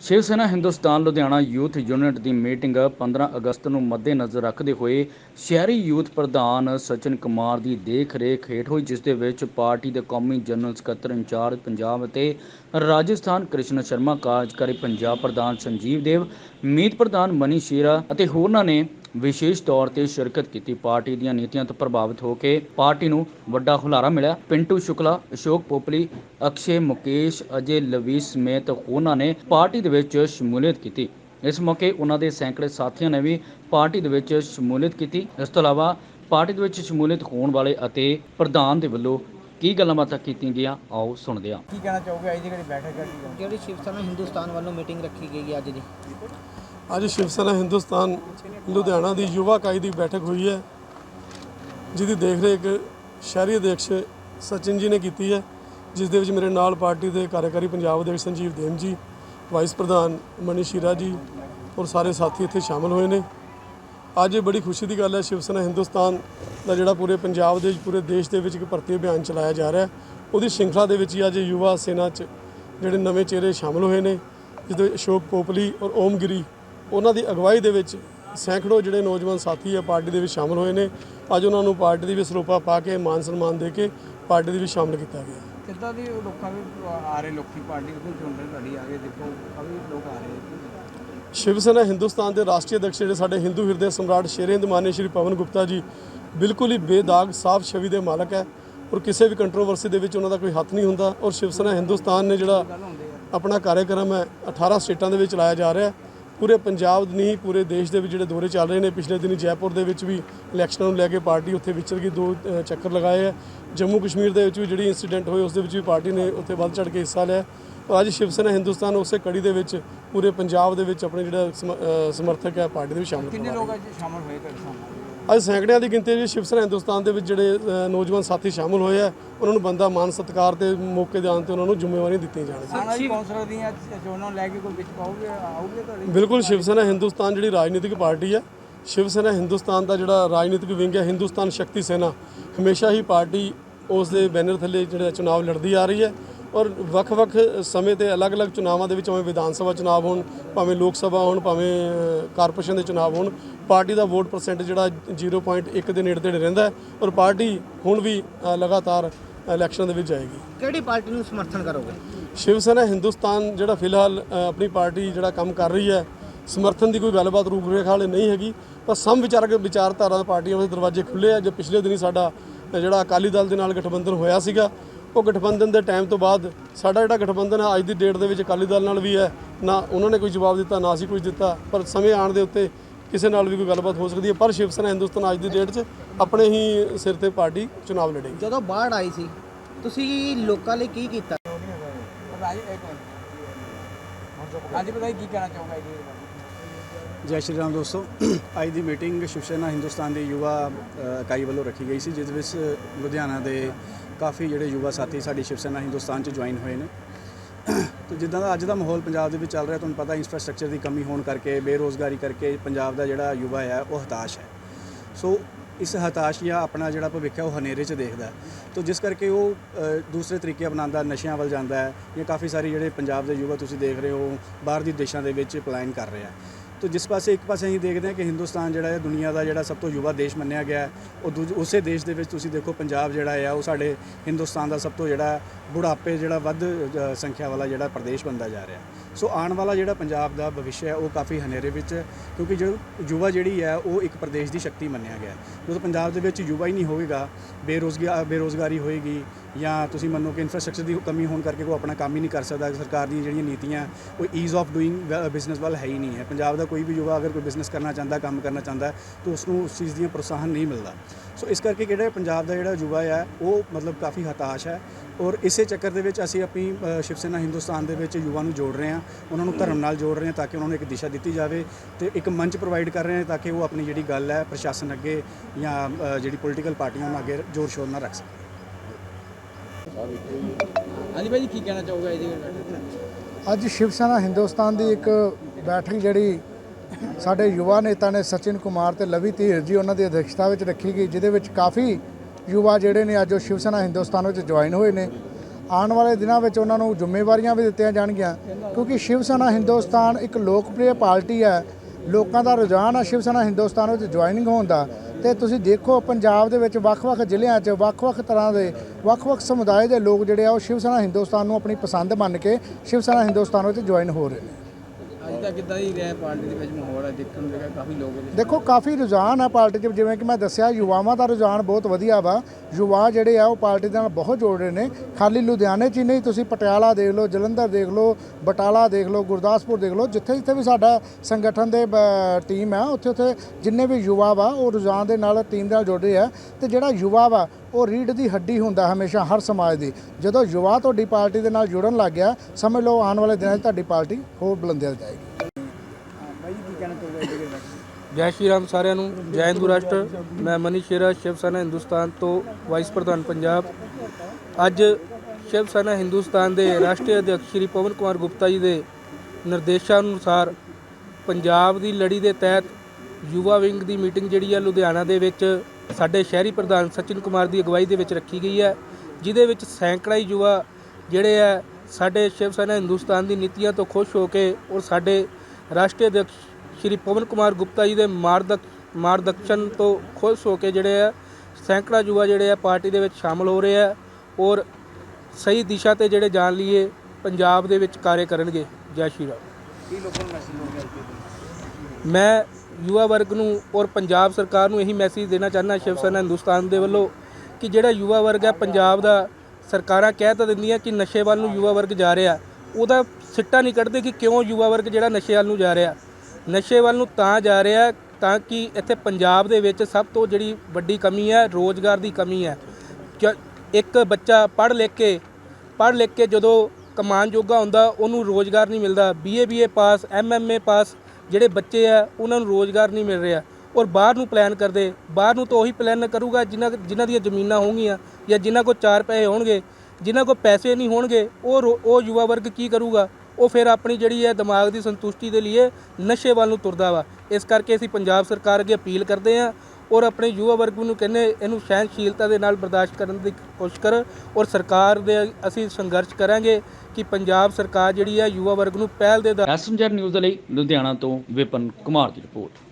Shiv Sena Hindustan Ludhiana youth unit ਦੀ meeting 15 ਅਗਸਤ ਨੂੰ ਮੱਦੇਨਜ਼ਰ ਰੱਖਦੇ ਹੋਏ ਸ਼ਹਿਰੀ ਯੂਥ ਪ੍ਰਧਾਨ ਸਚਿਨ ਕੁਮਾਰ ਦੀ ਦੇਖ-ਰੇਖ ਹੇਠ ਹੋਈ, ਜਿਸ ਦੇ ਵਿੱਚ ਪਾਰਟੀ ਦੇ ਕੌਮੀ ਜਨਰਲ ਸਕੱਤਰ ਇੰਚਾਰਜ ਪੰਜਾਬ ਅਤੇ ਰਾਜਸਥਾਨ ਕ੍ਰਿਸ਼ਨ ਸ਼ਰਮਾ, ਕਾਰਜਕਾਰੀ ਪੰਜਾਬ ਪ੍ਰਧਾਨ ਸੰਜੀਵ ਦੇਵ, ਮੀਤ ਪ੍ਰਧਾਨ ਮਨੀ ਸ਼ੇਰਾ ਅਤੇ ਹੋਰਨਾਂ ਨੇ ਵਿਸ਼ੇਸ਼ ਤੌਰ ਤੇ ਸ਼ਿਰਕਤ ਕੀਤੀ। ਪਾਰਟੀ ਦੀਆਂ ਨੀਤੀਆਂ ਤੋਂ ਪ੍ਰਭਾਵਿਤ ਹੋ ਕੇ ਪਾਰਟੀ ਨੂੰ ਵੱਡਾ ਹੁਲਾਰਾ ਮਿਲਿਆ। ਪਿੰਟੂ ਸ਼ੁਕਲਾ, ਅਸ਼ੋਕ ਪੋਪਲੀ, ਅਕਸ਼ੇ ਮੁਕੇਸ਼, ਅਜੇ ਲਵੀ ਸਮੇਤ ਹੋਰਨਾਂ ਨੇ ਪਾਰਟੀ ਦੇ ਵਿੱਚ ਸ਼ਮੂਲੀਅਤ ਕੀਤੀ। ਇਸ ਮੌਕੇ ਉਹਨਾਂ ਦੇ ਸੈਂਕੜੇ ਸਾਥੀਆਂ ਨੇ ਵੀ ਪਾਰਟੀ ਦੇ ਵਿੱਚ ਸ਼ਮੂਲੀਅਤ ਕੀਤੀ। ਇਸ ਤੋਂ ਇਲਾਵਾ ਪਾਰਟੀ ਦੇ ਵਿੱਚ ਸ਼ਮੂਲੀਅਤ ਹੋਣ ਵਾਲੇ ਅਤੇ ਪ੍ਰਧਾਨ ਦੇ ਵੱਲੋਂ ਕੀ ਗੱਲਾਂ ਬਾਤਾਂ ਕੀਤੀਆਂ ਗਈਆਂ ਆਓ ਸੁਣਦੇ ਹਾਂ। ਕੀ ਕਹਿਣਾ ਚਾਹੋਗੇ? ਅੱਜ ਦੀ ਜਿਹੜੀ ਬੈਠਕ ਹੈ ਜਿਹੜੀ ਸ਼ਿਵ ਸੈਨਾ ਹਿੰਦੁਸਤਾਨ ਵੱਲੋਂ ਮੀਟਿੰਗ ਰੱਖੀ ਗਈ ਹੈ ਅੱਜ ਦੀ। ਅੱਜ ਸ਼ਿਵ ਸੈਨਾ ਹਿੰਦੁਸਤਾਨ ਲੁਧਿਆਣਾ ਦੀ ਯੁਵਾ ਇਕਾਈ ਦੀ ਬੈਠਕ ਹੋਈ ਹੈ ਜਿਹਦੀ ਦੇਖਰੇਖ ਸ਼ਹਿਰੀ ਅਧਿਕਸ਼ ਸਚਿਨ ਜੀ ਨੇ ਕੀਤੀ ਹੈ ਜਿਸ ਦੇ ਵਿੱਚ ਮੇਰੇ ਨਾਲ ਪਾਰਟੀ ਦੇ ਕਾਰਜਕਾਰੀ ਪੰਜਾਬ ਅਧਿਕਸ਼ ਸੰਜੀਵ ਦੇਮ ਜੀ ਵਾਈਸ ਪ੍ਰਧਾਨ ਮਨੀ ਸ਼ੀਰਾ ਜੀ ਔਰ ਸਾਰੇ ਸਾਥੀ ਇੱਥੇ ਸ਼ਾਮਲ ਹੋਏ ਨੇ। ਅੱਜ ਇਹ ਬੜੀ ਖੁਸ਼ੀ ਦੀ ਗੱਲ ਹੈ, ਸ਼ਿਵ ਸੈਨਾ ਹਿੰਦੁਸਤਾਨ ਦਾ ਜਿਹੜਾ ਪੂਰੇ ਪੰਜਾਬ ਦੇ, ਪੂਰੇ ਦੇਸ਼ ਦੇ ਵਿੱਚ ਇੱਕ ਭਰਤੀ ਅਭਿਆਨ ਚਲਾਇਆ ਜਾ ਰਿਹਾ ਉਹਦੀ ਸ਼ਿੰਖਲਾ ਦੇ ਵਿੱਚ ਹੀ ਅੱਜ ਯੁਵਾ ਸੈਨਾ 'ਚ ਜਿਹੜੇ ਨਵੇਂ ਚਿਹਰੇ ਸ਼ਾਮਲ ਹੋਏ ਨੇ ਜਿਸ ਅਸ਼ੋਕ ਪੋਪਲੀ ਔਰ ਓਮਗਿਰੀ, ਉਹਨਾਂ ਦੀ ਅਗਵਾਈ ਦੇ ਵਿੱਚ ਸੈਂਕੜੋ ਜਿਹੜੇ ਨੌਜਵਾਨ ਸਾਥੀ ਆ ਪਾਰਟੀ ਦੇ ਵਿੱਚ ਸ਼ਾਮਲ ਹੋਏ ਨੇ। ਅੱਜ ਉਹਨਾਂ ਨੂੰ ਪਾਰਟੀ ਦੀ ਵੀ ਸਰੋਪਾ ਪਾ ਕੇ, ਮਾਨ ਸਨਮਾਨ ਦੇ ਕੇ ਪਾਰਟੀ ਦੇ ਵਿੱਚ ਸ਼ਾਮਲ ਕੀਤਾ ਗਿਆ ਕਿੱਦਾਂ ਦੀ ਲੋਕਾਂ ਵੀ ਆ ਰਹੇ ਲੋਕੀ ਪਾਰਟੀ ਨੂੰ ਚੁਣ ਰਹੇ ਤੁਹਾਡੀ ਆ ਗਏ ਦੇਖੋ ਕਾਫੀ ਲੋਕ ਆ ਰਹੇ ਸ਼ਿਵ ਸੈਨਾ ਹਿੰਦੁਸਤਾਨ ਦੇ ਰਾਸ਼ਟਰੀ ਅਧਿਕਸ਼ ਜਿਹੜੇ ਸਾਡੇ ਹਿੰਦੂ ਹਿਰਦੇ ਸਮਰਾਟ ਸ਼ੇਰੇ ਹਿੰਦ ਮਾਨੇ ਸ਼੍ਰੀ ਪਵਨ ਗੁਪਤਾ ਜੀ ਬਿਲਕੁਲ ਹੀ ਬੇਦਾਗ ਸਾਫ਼ ਛਵੀ ਦੇ ਮਾਲਕ ਹੈ ਔਰ ਕਿਸੇ ਵੀ ਕੰਟਰੋਵਰਸੀ ਦੇ ਵਿੱਚ ਉਹਨਾਂ ਦਾ ਕੋਈ ਹੱਥ ਨਹੀਂ ਹੁੰਦਾ ਔਰ ਸ਼ਿਵ ਸੈਨਾ ਹਿੰਦੁਸਤਾਨ ਨੇ ਜਿਹੜਾ ਆਪਣਾ ਕਾਰਜਕ੍ਰਮ ਹੈ 18 ਸਟੇਟਾਂ ਦੇ ਵਿੱਚ ਚਲਾਇਆ ਜਾ ਰਿਹਾ ਹੈ। ਪੂਰੇ ਪੰਜਾਬ ਦੇ ਨਹੀਂ ਪੂਰੇ ਦੇਸ਼ ਦੇ ਵਿੱਚ ਜਿਹੜੇ ਦੌਰੇ ਚੱਲ ਰਹੇ ਨੇ ਪਿਛਲੇ ਦਿਨੀ ਜੈਪੁਰ ਦੇ ਵਿੱਚ ਵੀ ਇਲੈਕਸ਼ਨਾਂ ਨੂੰ ਲੈ ਕੇ ਪਾਰਟੀ ਉੱਥੇ ਵਿਚਰ ਗਈ ਦੋ ਚੱਕਰ ਲਗਾਏ ਹੈ ਜੰਮੂ ਕਸ਼ਮੀਰ ਦੇ ਵਿੱਚ ਵੀ ਜਿਹੜੀ ਇਨਸੀਡੈਂਟ ਹੋਏ ਉਸ ਦੇ ਵਿੱਚ ਵੀ ਪਾਰਟੀ ਨੇ ਉੱਥੇ ਵੱਧ ਚੜ ਕੇ ਹਿੱਸਾ ਲਿਆ। ਔਰ ਅੱਜ ਸ਼ਿਵ ਸੈਨਾ ਹਿੰਦੁਸਤਾਨ ਉਸੇ ਕੜੀ ਦੇ ਵਿੱਚ ਪੂਰੇ ਪੰਜਾਬ ਦੇ ਵਿੱਚ ਆਪਣੇ ਜਿਹੜਾ ਸਮਰਥਕ ਹੈ ਪਾਰਟੀ ਦੇ ਵਿੱਚ ਸ਼ਾਮਲ ਕਿੰਨੇ ਲੋਕ ਅੱਜ ਸ਼ਾਮਲ ਹੋਏ ਤੁਹਾਡੇ ਸਾਹਮਣੇ। ਅੱਜ ਸੈਂਕੜਿਆਂ ਦੀ ਗਿਣਤੀ ਵਿੱਚ ਸ਼ਿਵ ਸੈਨਾ ਹਿੰਦੁਸਤਾਨ ਦੇ ਵਿੱਚ ਜਿਹੜੇ ਨੌਜਵਾਨ ਸਾਥੀ ਸ਼ਾਮਲ ਹੋਏ ਆ ਉਹਨਾਂ ਨੂੰ ਬੰਦਾ ਮਾਨ ਸਤਿਕਾਰ ਤੇ ਮੌਕੇ ਦੇ ਆਉਣ ਤੇ ਉਹਨਾਂ ਨੂੰ ਜ਼ਿੰਮੇਵਾਰੀਆਂ ਦਿੱਤੀਆਂ ਜਾਣਗੀਆਂ। ਵਾਲੀ ਕੌਂਸਲਰ ਦੀਆਂ ਚੋਣਾਂ ਲੈ ਕੇ ਕੋਈ ਵਿੱਚ ਪਾਓਗੇ ਆਉਗੇ ਤੁਹਾਡੇ ਬਿਲਕੁਲ ਸ਼ਿਵ ਸੈਨਾ ਹਿੰਦੁਸਤਾਨ ਜਿਹੜੀ ਰਾਜਨੀਤਿਕ ਪਾਰਟੀ ਹੈ ਸ਼ਿਵ ਸੈਨਾ ਹਿੰਦੁਸਤਾਨ ਦਾ ਜਿਹੜਾ ਰਾਜਨੀਤਿਕ ਵਿੰਗ ਹੈ ਹਿੰਦੁਸਤਾਨ ਸ਼ਕਤੀ ਸੈਨਾ ਹਮੇਸ਼ਾ ਹੀ ਪਾਰਟੀ ਉਸ ਦੇ ਬੈਨਰ ਥੱਲੇ ਜਿਹੜਾ ਚੁਣਾਵ ਲੜਦੀ ਆ ਰਹੀ ਹੈ। ਔਰ ਵੱਖ-ਵੱਖ ਸਮੇਂ ਤੇ ਅਲੱਗ-ਅਲੱਗ ਚੁਣਾਵਾਂ ਦੇ ਵਿੱਚ ਭਾਵੇਂ ਵਿਧਾਨ ਸਭਾ ਚੁਣਾਵ ਹੋਣ ਭਾਵੇਂ ਲੋਕ ਸਭਾ ਹੋਣ ਭਾਵੇਂ ਕਾਰਪੋਰੇਸ਼ਨ ਦੇ ਚੁਣਾਵ ਹੋਣ ਪਾਰਟੀ ਦਾ ਵੋਟ ਪਰਸੈਂਟ ਜਿਹੜਾ 0.1 ਦੇ ਨੇੜੇ ਤੇੜੇ ਰਹਿੰਦਾ ਔਰ ਪਾਰਟੀ ਹੁਣ ਵੀ ਲਗਾਤਾਰ ਇਲੈਕਸ਼ਨ ਦੇ ਵਿੱਚ ਜਾਏਗੀ। ਕਿਹੜੀ ਪਾਰਟੀ ਨੂੰ ਸਮਰਥਨ ਕਰੋਗੇ? ਸ਼ਿਵ ਸੈਨਾ ਹਿੰਦੁਸਤਾਨ ਜਿਹੜਾ ਫਿਲਹਾਲ ਆਪਣੀ ਪਾਰਟੀ ਜਿਹੜਾ ਕੰਮ ਕਰ ਰਹੀ ਹੈ ਸਮਰਥਨ ਦੀ ਕੋਈ ਗੱਲਬਾਤ ਰੂਪਰੇਖਾ ਹਾਲੇ ਨਹੀਂ ਹੈਗੀ ਪਰ ਸਮ ਵਿਚਾਰਕ ਵਿਚਾਰਧਾਰਾ ਪਾਰਟੀਆਂ ਦੇ ਦਰਵਾਜ਼ੇ ਖੁੱਲੇ ਆ ਜੋ ਪਿਛਲੇ ਦਿਨੀ ਸਾਡਾ ਜਿਹੜਾ ਅਕਾਲੀ ਦਲ ਦੇ ਨਾਲ ਗਠਬੰਧਨ ਹੋਇਆ ਸੀਗਾ ਉਹ ਗਠਬੰਧਨ ਦੇ ਟਾਈਮ ਤੋਂ ਬਾਅਦ ਸਾਡਾ ਜਿਹੜਾ ਗਠਬੰਧਨ ਹੈ ਅੱਜ ਦੀ ਡੇਟ ਦੇ ਵਿੱਚ ਅਕਾਲੀ ਦਲ ਨਾਲ ਵੀ ਹੈ ਨਾ ਉਹਨਾਂ ਨੇ ਕੋਈ ਜਵਾਬ ਦਿੱਤਾ ਨਾ ਅਸੀਂ ਕੁਝ ਦਿੱਤਾ ਪਰ ਸਮੇਂ ਆਉਣ ਦੇ ਉੱਤੇ ਕਿਸੇ ਨਾਲ ਵੀ ਕੋਈ ਗੱਲਬਾਤ ਹੋ ਸਕਦੀ ਹੈ। ਪਰ ਸ਼ਿਵ ਸੈਨਾ ਹਿੰਦੁਸਤਾਨ ਅੱਜ ਦੀ ਡੇਟ 'ਚ ਆਪਣੇ ਹੀ ਸਿਰ ਤੇ ਪਾਰਟੀ ਚੁਣਾਵ ਲੜੇਗੀ ਜਦੋਂ ਬਾੜ ਆਈ ਸੀ ਤੁਸੀਂ ਲੋਕਾਂ ਲਈ ਕੀ ਕੀਤਾ? ਹਾਂਜੀ ਪਤਾ ਕੀ ਕਹਿਣਾ ਚਾਹੋਗੇ ਅੱਜ? ਜੈ ਸ਼੍ਰੀ ਰਾਮ ਦੋਸਤੋ ਅੱਜ ਦੀ ਮੀਟਿੰਗ ਸ਼ਿਵ ਸੈਨਾ ਹਿੰਦੁਸਤਾਨ ਦੀ ਯੁਵਾ ਇਕਾਈ ਵੱਲੋਂ ਰੱਖੀ ਗਈ ਸੀ ਜਿਸ ਵਿੱਚ ਲੁਧਿਆਣਾ ਦੇ ਕਾਫੀ ਜਿਹੜੇ ਯੁਵਾ ਸਾਥੀ ਸਾਡੀ ਸ਼ਿਵ ਸੈਨਾ ਹਿੰਦੁਸਤਾਨ 'ਚ ਜੁਆਇਨ ਹੋਏ ਨੇ। ਤੇ ਜਿੱਦਾਂ ਦਾ ਅੱਜ ਦਾ ਮਾਹੌਲ ਪੰਜਾਬ ਦੇ ਵਿੱਚ ਚੱਲ ਰਿਹਾ, ਤੁਹਾਨੂੰ ਪਤਾ ਇਨਫਰਾਸਟ੍ਰਕਚਰ ਦੀ ਕਮੀ ਹੋਣ ਕਰਕੇ, ਬੇਰੋਜ਼ਗਾਰੀ ਕਰਕੇ ਪੰਜਾਬ ਦਾ ਜਿਹੜਾ ਯੁਵਾ ਹੈ, ਉਹ ਹਤਾਸ਼ ਹੈ। ਸੋ ਇਸ ਹਤਾਸ਼ ਜਾਂ ਆਪਣਾ ਜਿਹੜਾ ਭਵਿੱਖ ਹੈ, ਉਹ ਹਨੇਰੇ 'ਚ ਦੇਖਦਾ ਹੈ। ਤੋ ਜਿਸ ਕਰਕੇ ਉਹ ਦੂਸਰੇ ਤਰੀਕੇ ਅਪਣਾਉਂਦਾ, ਨਸ਼ਿਆਂ ਵੱਲ ਜਾਂਦਾ ਹੈ ਜਾਂ ਕਾਫੀ ਸਾਰੇ ਜਿਹੜੇ ਪੰਜਾਬ ਦੇ ਯੁਵਾ ਤੁਸੀਂ ਦੇਖ ਰਹੇ ਹੋ, ਬਾਹਰ ਦੀ ਦੇਸ਼ਾਂ ਦੇ ਵਿੱਚ ਪਲਾਇਨ ਕਰ ਰਿਹਾ ਤੋ ਜਿਸ ਪਾਸੇ ਇੱਕ ਪਾਸੇ ਅਸੀਂ ਦੇਖਦੇ ਹਾਂ ਕਿ ਹਿੰਦੁਸਤਾਨ ਜਿਹੜਾ ਹੈ ਦੁਨੀਆ ਦਾ ਜਿਹੜਾ ਸਭ ਤੋਂ ਯੁਵਾ ਦੇਸ਼ ਮੰਨਿਆ ਗਿਆ ਹੈ ਉਹ ਦੂਜ ਉਸੇ ਦੇਸ਼ ਦੇ ਵਿੱਚ ਤੁਸੀਂ ਦੇਖੋ ਪੰਜਾਬ ਜਿਹੜਾ ਹੈ ਉਹ ਸਾਡੇ ਹਿੰਦੁਸਤਾਨ ਦਾ ਸਭ ਤੋਂ ਜਿਹੜਾ ਬੁਢਾਪੇ ਜਿਹੜਾ ਵੱਧ ਸੰਖਿਆ ਵਾਲਾ ਜਿਹੜਾ ਪ੍ਰਦੇਸ਼ ਬਣਦਾ ਜਾ ਰਿਹਾ ਸੋ ਆਉਣ ਵਾਲਾ ਜਿਹੜਾ ਪੰਜਾਬ ਦਾ ਭਵਿੱਖ ਹੈ ਉਹ ਕਾਫੀ ਹਨੇਰੇ ਵਿੱਚ ਹੈ, ਕਿਉਂਕਿ ਜੋ ਯੁਵਾ ਜਿਹੜੀ ਹੈ ਉਹ ਇੱਕ ਪ੍ਰਦੇਸ਼ ਦੀ ਸ਼ਕਤੀ ਮੰਨਿਆ ਗਿਆ ਜਦੋਂ ਪੰਜਾਬ ਦੇ ਵਿੱਚ ਯੁਵਾ ਹੀ ਨਹੀਂ ਹੋਵੇਗਾ ਬੇਰੋਜ਼ਗਾਰ ਬੇਰੋਜ਼ਗਾਰੀ ਹੋਏਗੀ ਜਾਂ ਤੁਸੀਂ ਮੰਨੋ ਕਿ ਇਨਫਰਾਸਟ੍ਰਕਚਰ ਦੀ ਕਮੀ ਹੋਣ ਕਰਕੇ ਕੋਈ ਆਪਣਾ ਕੰਮ ਹੀ ਨਹੀਂ ਕਰ ਸਕਦਾ ਸਰਕਾਰ ਦੀਆਂ ਜਿਹੜੀਆਂ ਨੀਤੀਆਂ ਉਹ ਈਜ਼ ਆਫ ਡੂਇੰਗ ਬਿਜ਼ਨਸ ਵੱਲ ਹੈ ਹੀ ਨਹੀਂ ਹੈ। ਪੰਜਾਬ ਦਾ ਕੋਈ ਵੀ ਯੁਵਾ ਅਗਰ ਕੋਈ ਬਿਜ਼ਨਸ ਕਰਨਾ ਚਾਹੁੰਦਾ ਕੰਮ ਕਰਨਾ ਚਾਹੁੰਦਾ ਤਾਂ ਉਸ ਨੂੰ ਉਸ ਚੀਜ਼ ਦੀਆਂ ਪ੍ਰੋਤਸਾਹਨ ਨਹੀਂ ਮਿਲਦਾ ਸੋ ਇਸ ਕਰਕੇ ਜਿਹੜਾ ਪੰਜਾਬ ਦਾ ਜਿਹੜਾ ਯੁਵਾ ਹੈ ਉਹ ਮਤਲਬ ਕਾਫੀ ਹਤਾਸ਼ ਹੈ ਔਰ ਇਸੇ ਚੱਕਰ ਦੇ ਵਿੱਚ ਅਸੀਂ ਆਪਣੀ ਸ਼ਿਵ ਸੈਨਾ ਹਿੰਦੁਸਤਾਨ ਦੇ ਵਿੱਚ ਯੁਵਾ ਨੂੰ ਜੋੜ ਰਹੇ ਹਾਂ ਉਹਨਾਂ ਨੂੰ ਧਰਮ ਨਾਲ ਜੋੜ ਰਹੇ ਹਾਂ ਤਾਂ ਕਿ ਉਹਨਾਂ ਨੂੰ ਇੱਕ ਦਿਸ਼ਾ ਦਿੱਤੀ ਜਾਵੇ ਤੇ ਇੱਕ ਮੰਚ ਪ੍ਰੋਵਾਈਡ ਕਰ ਰਹੇ ਹਾਂ ਤਾਂ ਕਿ ਉਹ ਆਪਣੀ ਜਿਹੜੀ ਗੱਲ ਹੈ ਪ੍ਰਸ਼ਾਸਨ ਅੱਗੇ ਜਾਂ ਜਿਹੜੀ ਪੋਲੀਟੀਕਲ ਪਾਰਟੀਆਂ ਉਹਨਾਂ ਅੱਗੇ ਜ਼ੋਰ ਸ਼ੋਰ ਨਾਲ ਰੱਖ ਸਕਣ ਹਾਂਜੀ ਭਾਈ ਜੀ ਕੀ ਕਹਿਣਾ ਚਾਹੋਗੇ ਅੱਜ ਦੀ ਬੈਠਕ ਤੇ? ਅੱਜ ਸ਼ਿਵ ਸੈਨਾ ਹਿੰਦੁਸਤਾਨ ਦੀ ਇੱਕ ਬੈਠਕ ਜਿਹੜੀ ਸਾਡੇ ਯੁਵਾ ਨੇਤਾ ਨੇ ਸਚਿਨ ਕੁਮਾਰ ਤੇ ਲਵੀ ਧੀਰ ਜੀ ਉਹਨਾਂ ਦੀ ਅਧਿਕਸ਼ਤਾ ਵਿੱਚ ਰੱਖੀ ਗਈ, ਜਿਹਦੇ ਵਿੱਚ ਕਾਫੀ ਯੁਵਾ ਜਿਹੜੇ ਨੇ ਅੱਜ ਉਹ ਸ਼ਿਵ ਸੈਨਾ ਹਿੰਦੁਸਤਾਨ ਵਿੱਚ ਜੁਆਇਨ ਹੋਏ ਨੇ। ਆਉਣ ਵਾਲੇ ਦਿਨਾਂ ਵਿੱਚ ਉਹਨਾਂ ਨੂੰ ਜ਼ਿੰਮੇਵਾਰੀਆਂ ਵੀ ਦਿੱਤੀਆਂ ਜਾਣਗੀਆਂ, ਕਿਉਂਕਿ ਸ਼ਿਵ ਸੈਨਾ ਹਿੰਦੁਸਤਾਨ ਇੱਕ ਲੋਕਪ੍ਰਿਯ ਪਾਰਟੀ ਹੈ। ਲੋਕਾਂ ਦਾ ਰੁਝਾਨ ਆ ਸ਼ਿਵ ਸੈਨਾ ਹਿੰਦੁਸਤਾਨ ਵਿੱਚ ਜੁਆਇਨਿੰਗ ਹੋਣ ਦਾ। ਤੇ ਤੁਸੀਂ ਦੇਖੋ, ਪੰਜਾਬ ਦੇ ਵਿੱਚ ਵੱਖ-ਵੱਖ ਜ਼ਿਲ੍ਹਿਆਂ 'ਚ, ਵੱਖ-ਵੱਖ ਤਰ੍ਹਾਂ ਦੇ, ਵੱਖ-ਵੱਖ ਸਮੁਦਾਇ ਦੇ ਲੋਕ ਜਿਹੜੇ ਆ, ਉਹ ਸ਼ਿਵ ਸੈਨਾ ਹਿੰਦੁਸਤਾਨ ਨੂੰ ਆਪਣੀ ਪਸੰਦ ਮੰਨ ਕੇ ਸ਼ਿਵ ਸੈਨਾ ਹਿੰਦੁਸਤਾਨ ਵਿੱਚ ਜੁਆਇਨ ਹੋ ਰਹੇ ਨੇ। ਅੱਜ ਕਿੱਦਾਂ ਹੀ ਰਿਹਾ ਪਾਰਟੀ ਦੇ ਵਿੱਚ ਮਾਹੌਲ ਹੈ, ਦੇਖਣ ਨੂੰ ਲੱਗਾ ਕਾਫੀ ਲੋਕ ਇਹਦੇ ਦੇਖੋ, ਕਾਫੀ ਰੁਝਾਨ ਆ ਪਾਰਟੀ 'ਚ, ਜਿਵੇਂ ਕਿ ਮੈਂ ਦੱਸਿਆ, ਯੁਵਾਵਾਂ ਦਾ ਰੁਝਾਨ ਬਹੁਤ ਵਧੀਆ ਵਾ। ਯੁਵਾ ਜਿਹੜੇ ਆ, ਉਹ ਪਾਰਟੀ ਦੇ ਨਾਲ ਬਹੁਤ ਜੋੜ ਰਹੇ ਨੇ। ਖਾਲੀ ਲੁਧਿਆਣੇ 'ਚ ਹੀ ਨਹੀਂ, ਤੁਸੀਂ ਪਟਿਆਲਾ ਦੇਖ ਲਓ, ਜਲੰਧਰ ਦੇਖ ਲਓ, ਬਟਾਲਾ ਦੇਖ ਲਓ, ਗੁਰਦਾਸਪੁਰ ਦੇਖ ਲਓ ਜਿੱਥੇ ਜਿੱਥੇ ਵੀ ਸਾਡਾ ਸੰਗਠਨ ਦੇ ਟੀਮ ਆ ਉੱਥੇ ਉੱਥੇ ਜਿੰਨੇ ਵੀ ਯੁਵਾ ਵਾ, ਉਹ ਰੁਝਾਨ ਦੇ ਨਾਲ ਟੀਮ ਦੇ ਨਾਲ ਜੁੜ ਰਹੇ ਆ। ਤੇ ਜਿਹੜਾ ਯੁਵਾ ਵਾ, ਉਹ ਰੀੜ ਦੀ ਹੱਡੀ ਹੁੰਦਾ ਹਮੇਸ਼ਾ, ਹਰ ਸਮਾਜ ਦੀ। ਜਦੋਂ ਯੁਵਾ ਤੁਹਾਡੀ ਪਾਰਟੀ ਦੇ ਨਾਲ ਜੁੜਨ ਲੱਗ ਗਿਆ, ਸਮਝ ਲਓ ਆਉਣ ਵਾਲੇ ਦਿਨਾਂ 'ਚ ਤੁਹਾਡੀ ਪਾਰਟੀ ਹੋਰ ਬੁਲੰਦੀਆਂ ਤੇ ਜਾਏਗੀ ਬਾਈ ਜੀ ਕੀ ਕਹਿਣਾ ਚਾਹੋਗੇ ਇਹਦੇ ਬਾਰੇ ਜੈ ਸ਼੍ਰੀ ਰਾਮ ਸਾਰਿਆਂ ਨੂੰ, ਜੈ ਹਿੰਦੂ ਰਾਸ਼ਟਰ। ਮੈਂ ਮਨੀ ਸ਼ੇਰਾ, ਸ਼ਿਵ ਸੈਨਾ ਹਿੰਦੁਸਤਾਨ ਤੋਂ ਵਾਈਸ ਪ੍ਰਧਾਨ ਪੰਜਾਬ। ਅੱਜ ਸ਼ਿਵ ਸੈਨਾ ਹਿੰਦੁਸਤਾਨ ਦੇ ਰਾਸ਼ਟਰੀ ਅਧਿਕਸ਼ ਸ਼੍ਰੀ ਪਵਨ ਕੁਮਾਰ ਗੁਪਤਾ ਜੀ ਦੇ ਨਿਰਦੇਸ਼ਾਂ ਅਨੁਸਾਰ ਪੰਜਾਬ ਦੀ ਲੜੀ ਦੇ ਤਹਿਤ ਯੁਵਾ ਵਿੰਗ ਦੀ ਮੀਟਿੰਗ ਜਿਹੜੀ ਹੈ ਲੁਧਿਆਣਾ ਦੇ ਵਿੱਚ ਸਾਡੇ ਸ਼ਹਿਰੀ ਪ੍ਰਧਾਨ ਸਚਿਨ ਕੁਮਾਰ ਦੀ ਅਗਵਾਈ ਦੇ ਵਿੱਚ ਰੱਖੀ ਗਈ ਹੈ, ਜਿਹਦੇ ਵਿੱਚ ਸੈਂਕੜਾ ਹੀ ਯੁਵਾ ਜਿਹੜੇ ਹੈ ਸਾਡੇ ਸ਼ਿਵ ਸੈਨਾ ਹਿੰਦੁਸਤਾਨ ਦੀ ਨੀਤੀਆਂ ਤੋਂ ਖੁਸ਼ ਹੋ ਕੇ ਔਰ ਸਾਡੇ ਰਾਸ਼ਟਰੀ ਅਧਿਕਸ਼ ਸ਼੍ਰੀ ਪਵਨ ਕੁਮਾਰ ਗੁਪਤਾ ਜੀ ਦੇ ਮਾਰਦਕ ਮਾਰਗਦਰਸ਼ਨ ਤੋਂ ਖੁਸ਼ ਹੋ ਕੇ ਜਿਹੜੇ ਆ ਸੈਂਕੜਾ ਯੁਵਾ ਜਿਹੜੇ ਆ ਪਾਰਟੀ ਦੇ ਵਿੱਚ ਸ਼ਾਮਲ ਹੋ ਰਹੇ ਆ ਔਰ ਸਹੀ ਦਿਸ਼ਾ ਤੇ ਜਿਹੜੇ ਜਾਣ ਲਈਏ ਪੰਜਾਬ ਦੇ ਵਿੱਚ ਕਾਰਜ ਕਰਨਗੇ। ਜੈ ਸ਼੍ਰੀ ਰਾਮ। ਕੀ ਲੋਕਾਂ ਨੂੰ ਮੈਸੇਜ ਲੋਗੇ ਅੱਜ ਮੈਂ ਯੁਵਾ ਵਰਗ ਨੂੰ ਔਰ ਪੰਜਾਬ ਸਰਕਾਰ ਨੂੰ ਇਹੀ ਮੈਸੇਜ ਦੇਣਾ ਚਾਹੁੰਦਾ ਸ਼ਿਵ ਸੈਨਾ ਹਿੰਦੁਸਤਾਨ ਦੇ ਵੱਲੋਂ ਕਿ ਜਿਹੜਾ ਯੁਵਾ ਵਰਗ ਹੈ ਪੰਜਾਬ ਦਾ ਸਰਕਾਰਾਂ ਕਹਿ ਤਾਂ ਦਿੰਦੀਆਂ ਕਿ ਨਸ਼ੇ ਵੱਲ ਨੂੰ ਯੁਵਾ ਵਰਗ ਜਾ ਰਿਹਾ। ਉਹਦਾ ਸਿੱਟਾ ਨਹੀਂ ਕੱਢਦੇ ਕਿ ਕਿਉਂ ਯੁਵਾ ਵਰਗ ਜਿਹੜਾ ਨਸ਼ੇ ਵੱਲ ਨੂੰ ਜਾ ਰਿਹਾ। ਨਸ਼ੇ ਵੱਲ ਨੂੰ ਤਾਂ ਜਾ ਰਿਹਾ ਤਾਂ ਕਿ ਇੱਥੇ ਪੰਜਾਬ ਦੇ ਵਿੱਚ ਸਭ ਤੋਂ ਜਿਹੜੀ ਵੱਡੀ ਕਮੀ ਹੈ, ਰੋਜ਼ਗਾਰ ਦੀ ਕਮੀ ਹੈ। ਜ- ਇੱਕ ਬੱਚਾ ਪੜ੍ਹ ਲਿਖ ਕੇ, ਪੜ੍ਹ ਲਿਖ ਕੇ ਜਦੋਂ ਕਮਾਉਣ ਜੋਗਾ ਹੁੰਦਾ, ਉਹਨੂੰ ਰੋਜ਼ਗਾਰ ਨਹੀਂ ਮਿਲਦਾ। BA BA pass MMA pass ਜਿਹੜੇ ਬੱਚੇ ਆ, ਉਹਨਾਂ ਨੂੰ ਰੋਜ਼ਗਾਰ ਨਹੀਂ ਮਿਲ ਰਿਹਾ। ਔਰ ਬਾਹਰ ਨੂੰ ਪਲਾਨ ਕਰਦੇ, ਬਾਹਰ ਨੂੰ ਤਾਂ ਉਹੀ ਪਲਾਨ ਕਰੂਗਾ ਜਿਨ੍ਹਾਂ ਜਿਨ੍ਹਾਂ ਦੀਆਂ ਜ਼ਮੀਨਾਂ ਹੋਣਗੀਆਂ ਜਾਂ ਜਿਨ੍ਹਾਂ ਕੋਲ ਚਾਰ ਪੈਸੇ ਹੋਣਗੇ ਜਿਨ੍ਹਾਂ ਕੋਲ ਪੈਸੇ ਨਹੀਂ ਹੋਣਗੇ, ਉਹ ਰੋ- ਉਹ ਯੁਵਾ ਵਰਗ ਕੀ ਕਰੂਗਾ? ਉਹ ਫਿਰ ਆਪਣੀ ਜਿਹੜੀ ਹੈ ਦਿਮਾਗ ਦੀ ਸੰਤੁਸ਼ਟੀ ਦੇ ਲਈ ਨਸ਼ੇ ਵੱਲ ਨੂੰ ਤੁਰਦਾ ਵਾ। ਇਸ ਕਰਕੇ ਅਸੀਂ ਪੰਜਾਬ ਸਰਕਾਰ ਅੱਗੇ ਅਪੀਲ ਕਰਦੇ ਹਾਂ ਔਰ ਆਪਣੇ ਯੁਵਾ ਵਰਗ ਨੂੰ ਕਹਿੰਦੇ ਇਹਨੂੰ ਸਹਿਨਸ਼ੀਲਤਾ ਦੇ ਨਾਲ ਬਰਦਾਸ਼ਤ ਕਰਨ ਦੀ ਕੋਸ਼ਿਸ਼ ਕਰ ਔਰ ਸਰਕਾਰ ਦੇ ਅਸੀਂ ਸੰਘਰਸ਼ ਕਰਾਂਗੇ ਕਿ ਪੰਜਾਬ ਸਰਕਾਰ ਜਿਹੜੀ ਹੈ ਯੁਵਾ ਵਰਗ ਨੂੰ ਪਹਿਲ ਦੇ ਦਾ ਐਸਐਮਜੈਡ ਨਿਊਜ਼ ਦੇ ਲਈ ਲੁਧਿਆਣਾ ਤੋਂ ਵਿਪਨ ਕੁਮਾਰ ਦੀ ਰਿਪੋਰਟ।